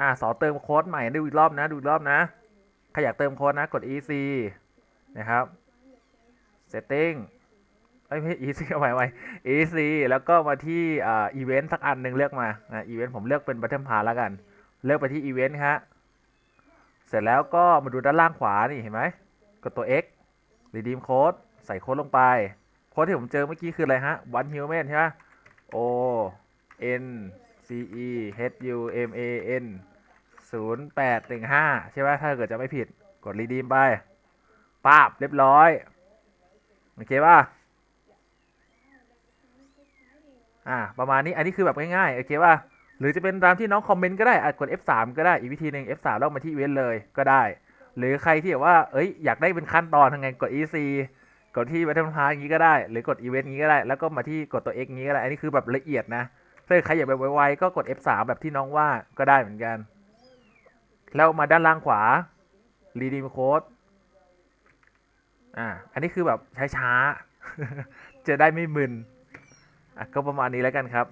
อ่าสอเติมโค้ดใหม่ดูอีกรอบนะ ดูอีกรอบนะใครอยากเติมโค้ดนะกด EC นะครับ setting เอ้ยไม่ EC เอาไว้ไว้ EC แล้วก็มาที่อ่า event สักอันหนึ่งเลือกมานะ event ผมเลือกเป็น button pass แล้วกัน เลือกไปที่ event ฮะเสร็จแล้วก็มาดูด้านล่างขวานี่เห็นไหมกดตัว X redeem code ใส่โค้ดลงไป โค้ดที่ผมเจอเมื่อกี้คืออะไรฮะ one human ใช่ไหม O N C E H U M A N ศูนย์แปดหนึ่งห้าใช่ไหมถ้าเกิดจะไม่ผิดกดรีดีมไปป้าบเรียบร้อย โอเคป่ะ อ่า ประมาณนี้ อันนี้คือแบบง่ายๆ โอเคป่ะ หรือจะเป็นตามที่น้องคอมเมนต์ก็ได้อาจกด F3 ก็ได้ อีกวิธีหนึ่ง F3 แล้วมาที่เว้นเลยก็ได้ หรือใครที่แบบว่า เอ้ย อยากได้เป็นขั้นตอนทางไง กด EC กดที่ Button Pass อย่างนี้ก็ได้ หรือ กด Event อย่างนี้ก็ได้ แล้วก็มาที่กดตัว X นี้ก็ได้ อันนี้คือแบบละเอียดนะ ถ้าใครอยากแบบไวๆก็กด F3 แบบที่น้องว่าก็ได้เหมือนกัน แล้วมาด้านล่างขวา redeem code อ่า อันนี้คือแบบช้าๆ จะได้ไม่มึน อะ ก็ประมาณนี้แล้วกันครับ